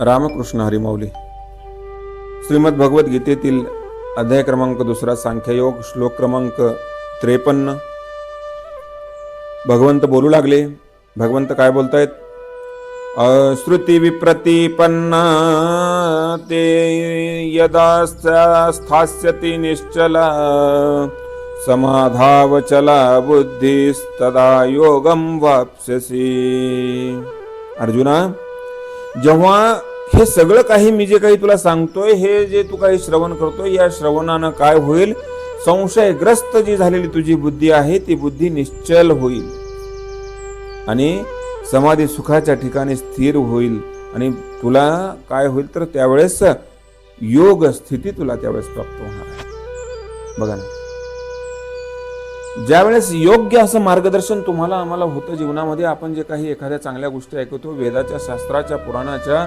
रामकृष्ण हरिमौली श्रीमद भगवद्गीतेतील अध्याय क्रमांक दुसरा सांख्ययोग श्लोक क्रमांक त्रेपन्न. भगवंत बोलू लागले. भगवंत काय बोलतायत? श्रुती विप्रतिपन्ना ते यदा स्थास्यति निश्चला समाधावचला बुद्धिस्तदा योगम वाप्स्यसी। अर्जुना जेव्हा हे सगळं काही मी जे काही तुला सांगतोय हे जे तू काही श्रवण करतोय या श्रवणानं काय होईल? संशयग्रस्त जी झालेली तुझी बुद्धी आहे ती बुद्धी निश्चल होईल. आणि समाधी सुखाच्या ठिकाणी स्थिर होईल. आणि तुला काय होईल? तर त्यावेळेस योग स्थिती तुला त्यावेळेस प्राप्त होणार बघा ना. ज्यावेळेस योग्य असं मार्गदर्शन तुम्हाला आम्हाला होतं जीवनामध्ये आपण जे काही एखाद्या चांगल्या गोष्टी ऐकतो वेदाच्या शास्त्राच्या पुराणाच्या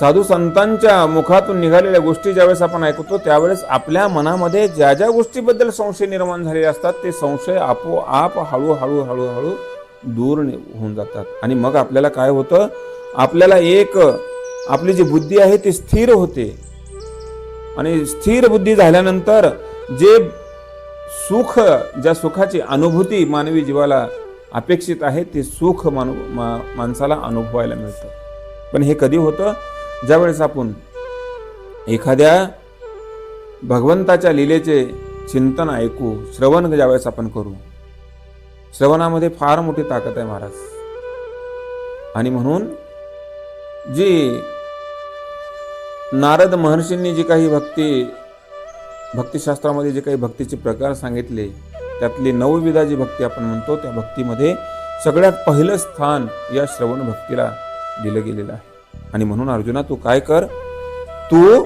साधू संतांच्या मुखातून निघालेल्या गोष्टी ज्यावेळेस आपण ऐकतो त्यावेळेस आपल्या मनामध्ये ज्या ज्या गोष्टीबद्दल संशय निर्माण झालेले असतात ते संशय आपोआप हळूहळू हळूहळू दूर नि- होऊन जातात. आणि मग आपल्याला काय होतं? आपल्याला एक आपली जी बुद्धी आहे ती स्थिर होते. आणि स्थिर बुद्धी झाल्यानंतर जे सुख ज्या सुखाची अनुभूती मानवी जीवाला अपेक्षित आहे ते सुख मानव मा- माणसाला अनुभवायला मिळतं. पण हे कधी होतं? ज्यावेळेस आपण एखाद्या भगवंताच्या लीलेचे चिंतन ऐकू श्रवण ज्यावेळेस आपण करू श्रवणामध्ये फार मोठी ताकद आहे महाराज. आणि म्हणून जी नारद महर्षींनी जी काही भक्ती भक्तिशास्त्रामध्ये जे काही भक्तीचे प्रकार सांगितले त्यातली नवविधा जी भक्ती आपण म्हणतो त्या भक्तीमध्ये सगळ्यात पहिलं स्थान या श्रवण भक्तीला दिलं गेलेलं आहे. आणि म्हणून अर्जुना तू काय कर? तू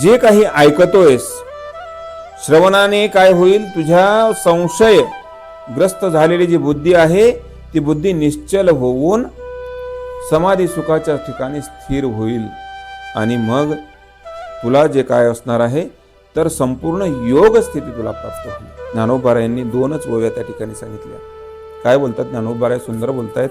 जे काही ऐकतोयस श्रवणाने काय होईल? तुझ्या संशय ग्रस्त झालेली जी बुद्धी आहे ती बुद्धी निश्चल होऊन समाधी सुखाच्या ठिकाणी स्थिर होईल. आणि मग तुला जे काय असणार आहे तर संपूर्ण योग स्थिती तुला प्राप्त होईल. ज्ञानोबारा यांनी दोनच ओव्या त्या ठिकाणी सांगितल्या. काय बोलतात? ज्ञानोबारा सुंदर बोलतायत.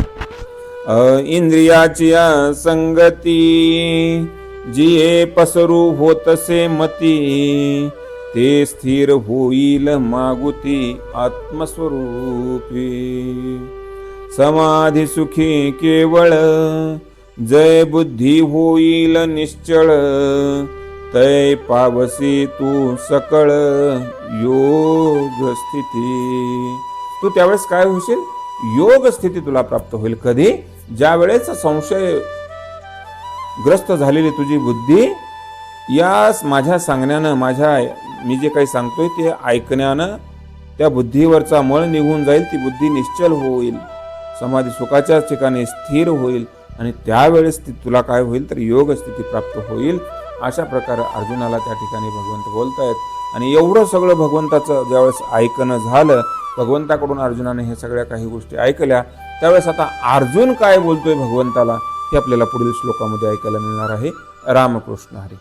इंद्रियाची संगती जिये पसरू होतसे मती ते स्थिर होईल मागुती आत्मस्वरूपी. समाधी सुखी केवळ जय बुद्धी होईल निश्चळ तै पावसी तू सकळ योग स्थिती. तू त्यावेळेस काय होशील? योग स्थिती तुला प्राप्त होईल कधी? ज्या वेळेस संशय ग्रस्त झालेली तुझी बुद्धी यास माझ्या सांगण्यानं माझ्या मी जे काही सांगतोय ते ऐकण्यानं त्या बुद्धीवरचा मळ निघून जाईल ती बुद्धी निश्चल होईल. समाधी सुखाच्या ठिकाणी स्थिर होईल आणि त्यावेळेस ती तुला काय होईल? तर योग स्थिती प्राप्त होईल. अशा प्रकारे अर्जुनाला त्या ठिकाणी भगवंत बोलत आहेत आणि एवढं सगळं भगवंताचं ज्यावेळेस ऐकणं झालं भगवंताकडून अर्जुनाने हे सगळ्या काही गोष्टी ऐकल्या त्यावेळेस आता अर्जुन काय बोलतोय भगवंताला हे आपल्याला पुढील श्लोकामध्ये ऐकायला मिळणार आहे. रामकृष्ण हरी.